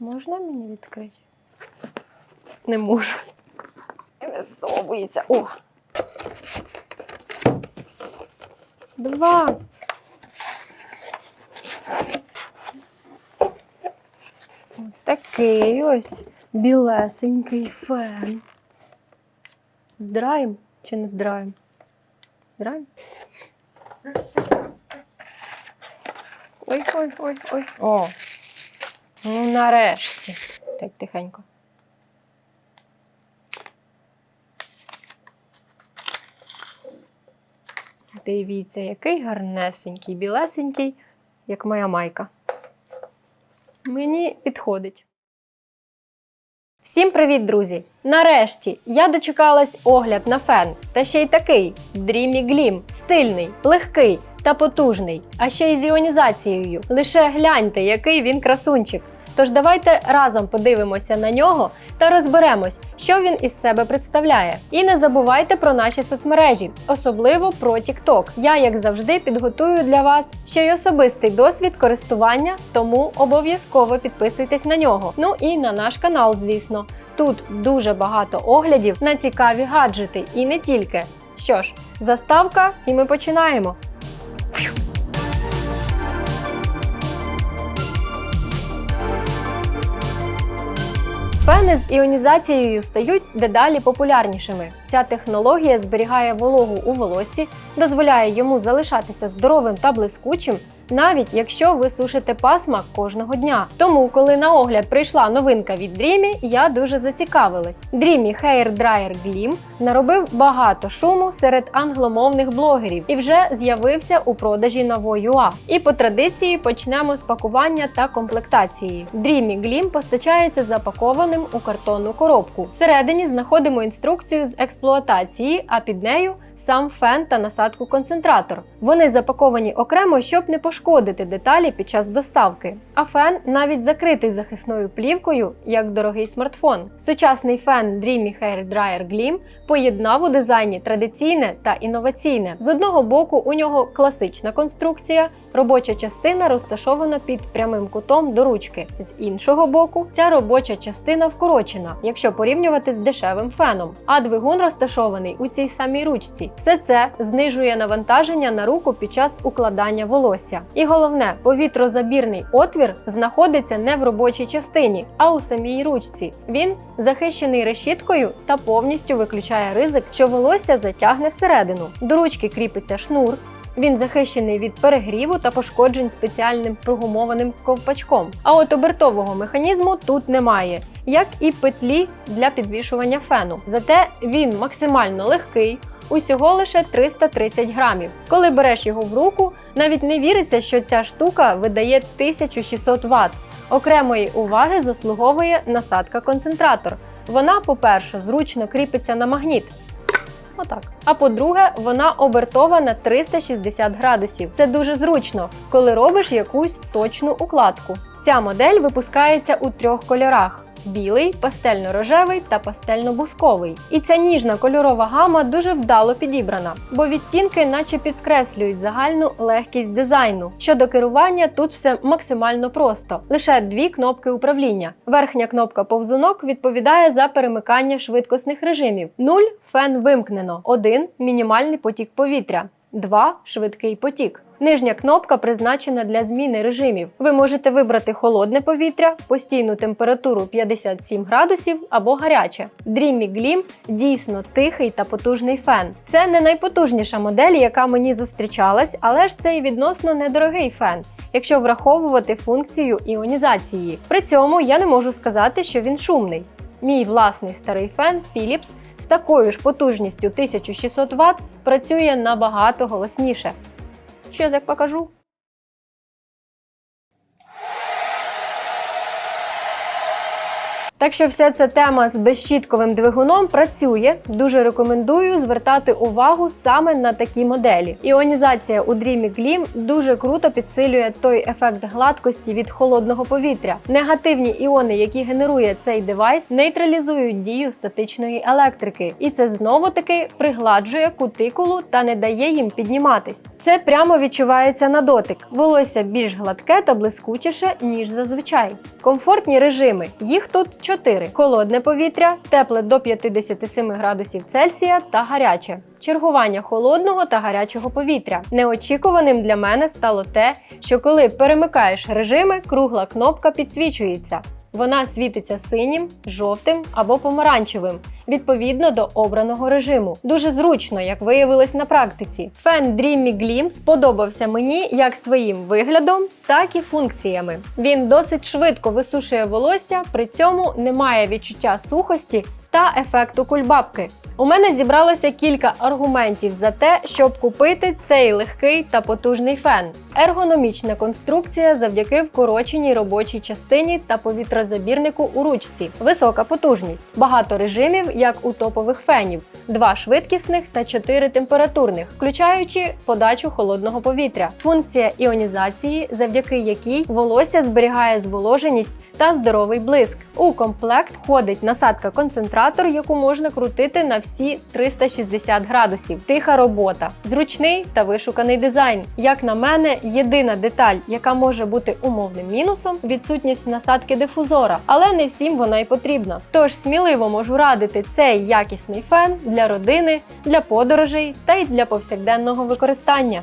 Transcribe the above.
Можна мені відкрити? Не можу. Висовується. О! Два. От Такий ось білесенький фен. Здраєм чи не здраєм? Здраєм? Ой, ой, ой, ой. О. Ну, нарешті. Так, тихенько. Дивіться, який гарнесенький, білесенький, як моя майка. Мені підходить. Всім привіт, друзі! Нарешті я дочекалась огляд на фен. Та ще й такий Dreamy Gleam, стильний, легкий та потужний, а ще й з іонізацією. Лише гляньте, який він красунчик. Тож давайте разом подивимося на нього та розберемось, що він із себе представляє. І не забувайте про наші соцмережі, особливо про TikTok. Я, як завжди, підготую для вас ще й особистий досвід користування, тому обов'язково підписуйтесь на нього. Ну і на наш канал, звісно. Тут дуже багато оглядів на цікаві гаджети і не тільки. Що ж, заставка, і ми починаємо. Фени з іонізацією стають дедалі популярнішими. Ця технологія зберігає вологу у волоссі, дозволяє йому залишатися здоровим та блискучим, навіть якщо ви сушите пасма кожного дня. Тому, коли на огляд прийшла новинка від Dreamy, я дуже зацікавилась. Dreamy Hair Dryer Gleam наробив багато шуму серед англомовних блогерів і вже з'явився у продажі на Voyua. І по традиції почнемо з пакування та комплектації. Dreamy Gleam постачається запакованим у картонну коробку. Всередині знаходимо інструкцію з експлуатації, а під нею сам фен та насадку концентратор. Вони запаковані окремо, щоб не пошкодити деталі під час доставки. А фен навіть закритий захисною плівкою, як дорогий смартфон. Сучасний фен Dreamy Hair Dryer Gleam поєднав у дизайні традиційне та інноваційне. З одного боку, у нього класична конструкція, робоча частина розташована під прямим кутом до ручки. З іншого боку, ця робоча частина вкорочена, якщо порівнювати з дешевим феном. А двигун розташований у цій самій ручці. Все це знижує навантаження на руку під час укладання волосся. І головне, повітрозабірний отвір знаходиться не в робочій частині, а у самій ручці. Він захищений решіткою та повністю виключає ризик, що волосся затягне всередину. До ручки кріпиться шнур. Він захищений від перегріву та пошкоджень спеціальним прогумованим ковпачком. А от обертового механізму тут немає, як і петлі для підвішування фену. Зате він максимально легкий. Усього лише 330 грамів. Коли береш його в руку, навіть не віриться, що ця штука видає 1600 Вт. Окремої уваги заслуговує насадка-концентратор. Вона, по-перше, зручно кріпиться на магніт. Отак. А по-друге, вона обертова на 360 градусів. Це дуже зручно, коли робиш якусь точну укладку. Ця модель випускається у трьох кольорах: білий, пастельно-рожевий та пастельно-бусковий. І ця ніжна кольорова гама дуже вдало підібрана, бо відтінки наче підкреслюють загальну легкість дизайну. Щодо керування, тут все максимально просто: лише дві кнопки управління. Верхня кнопка повзунок відповідає за перемикання швидкісних режимів. 0 – фен вимкнено, 1 – мінімальний потік повітря. 2 – швидкий потік. Нижня кнопка призначена для зміни режимів. Ви можете вибрати холодне повітря, постійну температуру 57 градусів або гаряче. Dreamy Gleam дійсно тихий та потужний фен. Це не найпотужніша модель, яка мені зустрічалась, але ж це і відносно недорогий фен. Якщо враховувати функцію іонізації. При цьому я не можу сказати, що він шумний. Мій власний старий фен Philips з такою ж потужністю 1600 Вт працює набагато голосніше. Щас як покажу. Так що вся ця тема з безщітковим двигуном працює. Дуже рекомендую звертати увагу саме на такі моделі. Іонізація у Dreamy Gleam дуже круто підсилює той ефект гладкості від холодного повітря. Негативні іони, які генерує цей девайс, нейтралізують дію статичної електрики, і це знову таки пригладжує кутикулу та не дає їм підніматись. Це прямо відчувається на дотик. Волосся більш гладке та блискучіше, ніж зазвичай. Комфортні режими. Їх тут чотири: холодне повітря, тепле до 57 градусів Цельсія та гаряче. Чергування холодного та гарячого повітря. Неочікуваним для мене стало те, що коли перемикаєш режими, кругла кнопка підсвічується. Вона світиться синім, жовтим або помаранчевим відповідно до обраного режиму. Дуже зручно, як виявилось на практиці. Фен Dreamy Glim сподобався мені як своїм виглядом, так і функціями. Він досить швидко висушує волосся, при цьому немає відчуття сухості та ефекту кульбабки. У мене зібралося кілька аргументів за те, щоб купити цей легкий та потужний фен. Ергономічна конструкція завдяки вкороченій робочій частині та повітрозабірнику у ручці, висока потужність, багато режимів, як у топових фенів, два швидкісних та чотири температурних, включаючи подачу холодного повітря, функція іонізації, завдяки якій волосся зберігає зволоженість та здоровий блиск. У комплект входить насадка-концентратор, яку можна крутити на всі 360 градусів. Тиха робота, зручний та вишуканий дизайн. Як на мене, єдина деталь, яка може бути умовним мінусом, відсутність насадки дифузора, але не всім вона й потрібна. Тож сміливо можу радити цей якісний фен для родини, для подорожей та й для повсякденного використання.